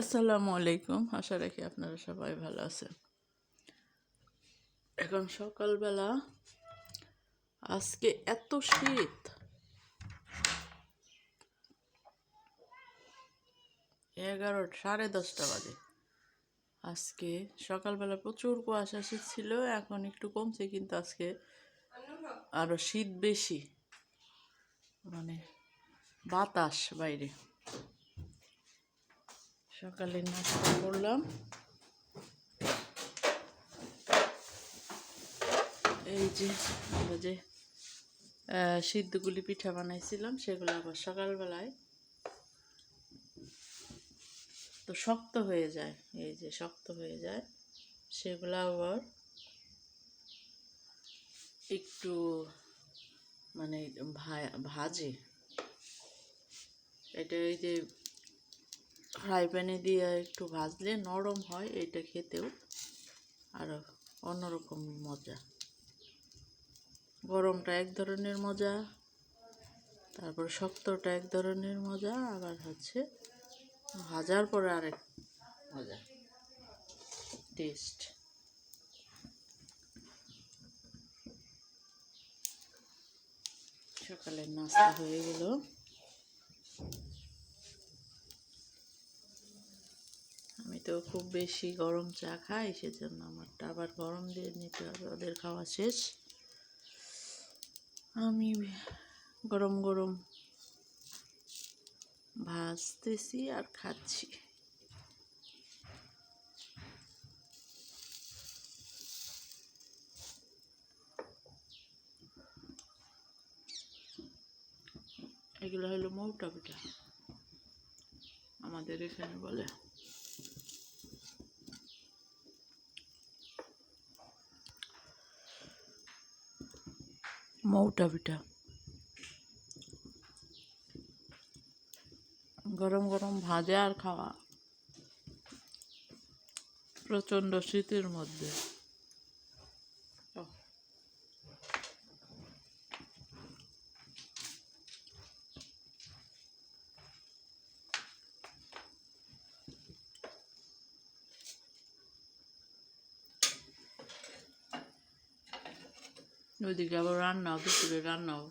আসসালামু আলাইকুম। আশা রাখি আপনারা সবাই ভালো আছেন। এখন সকালবেলা, আজকে এত শীত। এগারো, সাড়ে দশটা বাজে। আজকে সকালবেলা প্রচুর কুয়াশা, শীত ছিল, এখন একটু কমছে, কিন্তু আজকে আরও শীত বেশি। মানে বাতাস বাইরে। সকালে নাস্তা করলাম। এই যে, আমরা যে সিদ্ধগুলি পিঠা বানাইছিলাম, সেগুলো আবার সকালবেলায়। তো শক্ত হয়ে যায়, এই যে শক্ত হয়ে যায়, সেগুলো আবার একটু মানে ভাজে। এটা এই যে ফ্রাই প্যানে দিয়ে একটু ভাজলে নরম হয় এটা খেতেও। আরও অন্যরকম মজা। গরমটা এক ধরনের মজা, তারপর শক্তটা এক ধরনের মজা, আবার হচ্ছে ভাজার পরে আরেক মজা। টেস্ট। সকালের নাস্তা হয়ে গেল আমি তো খুব বেশি গরম চা খাই সেজন্য আমারটা আবার গরম দিয়ে নিতে হবে, ওদের খাওয়া শেষ। আমি গরম গরম ভাজতেছি আর খাচ্ছি। এগুলো হলো মৌটা পিঠা আমাদের এখানে বলে। মৌটা পিঠা গরম গরম ভাজা আর খাওয়া। প্রচণ্ড শীতের মধ্যে। ওইদিকে আবার রান্নাও দুপুরে রান্নাও।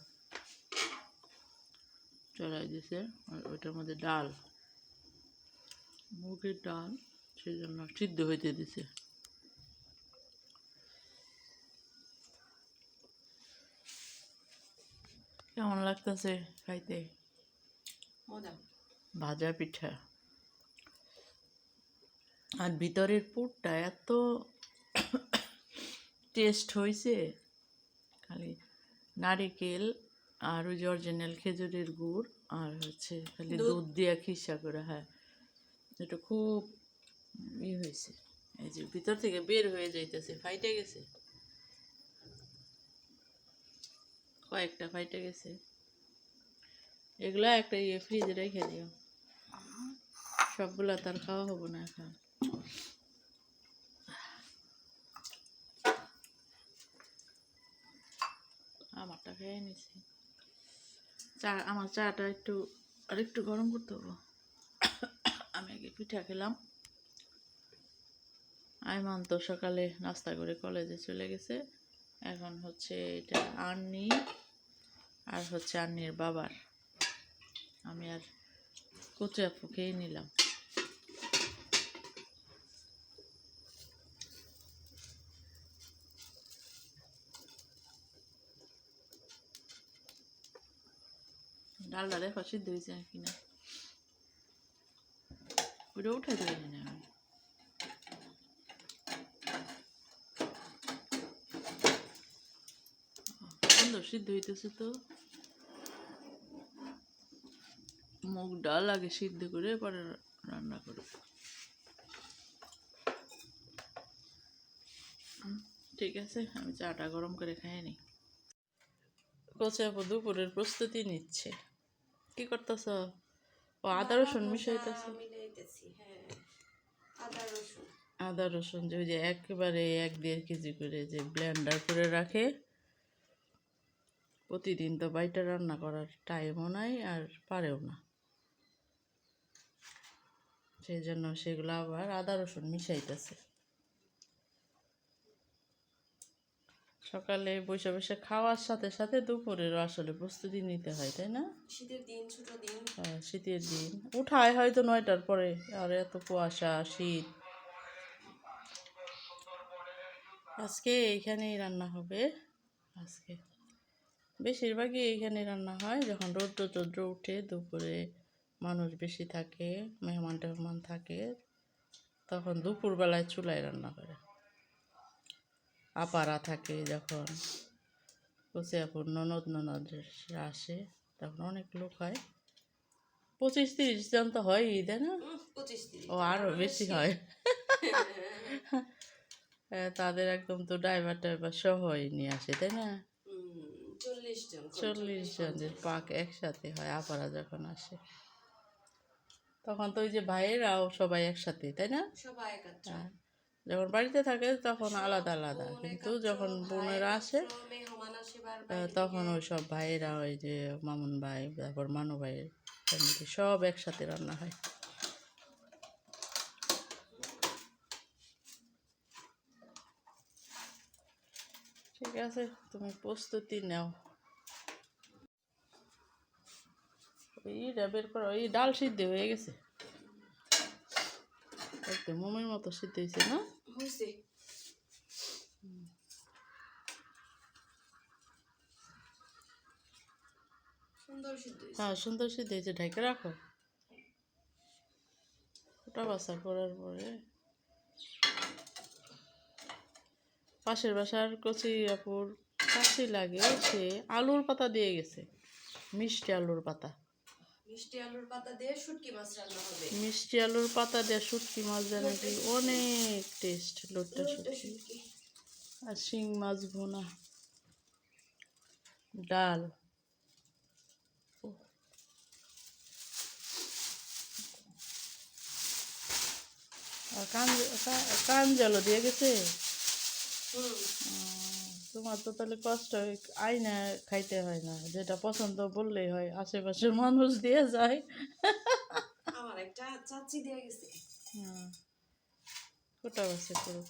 চড়াই দিছে ওইটার মধ্যে ডাল। মুগের ডাল সেই জন্য সিদ্ধ হইতে দিছে। কেমন লাগতেছে খাইতে? ভাজা পিঠা। আর ভিতরের পুরটা এত টেস্ট হয়েছে নারিকেল আর ওই যে অরিজিনাল খেজুরের গুড় আর হচ্ছে খালি দুধ। দুধ দিয়া খিসা করে হ্যাঁ। এটা খুব ই হয়েছে। এই যে ভিতর থেকে বের হয়ে যাইতেছে ফাইটে গেছে। কয়েকটা ফাইটে গেছে। এগুলা একটা ইয়ে ফ্রিজে রেখে দিও। সবগুলা তার খাওয়া হব না এখন আমারটা খেয়ে নিছি। চা, আমার চাটা একটু আর একটু গরম করতে হব। আমি আগে পিঠা খেলাম। আইমান তো সকালে নাস্তা করে কলেজে চলে গেছে। এখন হচ্ছে এটা আন্নি আর হচ্ছে আন্নির বাবার। আমি আর কচু আপু খেয়ে নিলাম। ডালটা দেখো সিদ্ধ হয়েছে নাকি না ওটা উঠাইতে পারি না আমি সুন্দর সিদ্ধ হইতেছে তো। মুগ ডাল আগে সিদ্ধ করে পরে রান্না হুম, ঠিক আছে আমি চাটা গরম করে খাই নি। কোচে আপু দুপুরের প্রস্তুতি নিচ্ছে। কি করতেছ? ও আদা রসুন মিশাইতেছ? হ্যাঁ আদা রসুন। আদা রসুন যে ওই যে একেবারে এক দেড় কেজি করে যে ব্লেন্ডার করে রাখে। প্রতিদিন তো বাইটা রান্না করার টাইমও নাই আর পারেও না। সেই জন্য সেগুলো আবার আদা রসুন মিশাইতেছে। সকালে বসে বসে খাওয়ার সাথে সাথে দুপুরেরও আসলে প্রস্তুতি নিতে হয় তাই না? শীতের দিন ছোট দিন। হ্যাঁ, শীতের দিন। উঠায় হয়তো নয়টার পরে আর এত কুয়াশা শীত। আজকে এইখানেই রান্না হবে। আজকে বেশিরভাগই এইখানে রান্না হয় যখন রৌদ্র টৌদ্র উঠে দুপুরে মানুষ বেশি থাকে মেহমান টেহমান থাকে তখন দুপুরবেলায় চুলায় রান্না করে। আপারা থাকে যখন। কুচিয়াপুর ননদ ননদরা আসে তখন অনেক লোক হয়। পঁচিশ তিরিশ জন তো হয় তাই না? ও আরও বেশি হয়। তাদের একদম তো ড্রাইভার টাইভার সহই নিয়ে আসে তাই না? চল্লিশ জন চল্লিশ জনের পাক একসাথে হয় আপারা যখন আসে। তখন তো ওই যে ভাইয়েরাও সবাই একসাথে তাই না? সবাই হ্যাঁ। যখন বাড়িতে থাকে তখন আলাদা আলাদা। কিন্তু যখন বোনেরা আসে তখন ওই সব ভাইয়েরা ওই যে মামুন ভাই, তারপর মানু ভাইয়ের ফ্যামিলি সব একসাথে রান্না হয়। ঠিক আছে, তুমি প্রস্তুতি নাও। ওইটা বের করো ওই ডাল সিদ্ধ হয়ে গেছে। একদম মমের মতো সিদ্ধ হয়েছে না হয়েছে হ্যাঁ সুন্দর সিদ্ধ হয়েছে ঢেকে রাখো ওটা বাসা করার পরে পাশের বাসার কচি আপুর কাশি লাগে সে আলুর পাতা দিয়ে গেছে মিষ্টি আলুর পাতা মিষ্টি আলুর পাতা দিয়ে শুটকি মাছ রান্না হবে। মিষ্টি আলুর পাতা দিয়ে শুটকি মাছ দেয় নাকি অনেক টেস্ট লোটটা শুটকি। আর শিং মাছ ভোনা। ডাল। আর কান কান জল দিয়ে গেছে? হুম। তোমার তো তাহলে কষ্ট হয় আইনা খাইতে হয় না যেটা পছন্দ বললেই হয় আশেপাশের মানুষ দিয়ে যায়। আমার একটা চাচি দিয়ে গেছে। কোটা বাসে করুক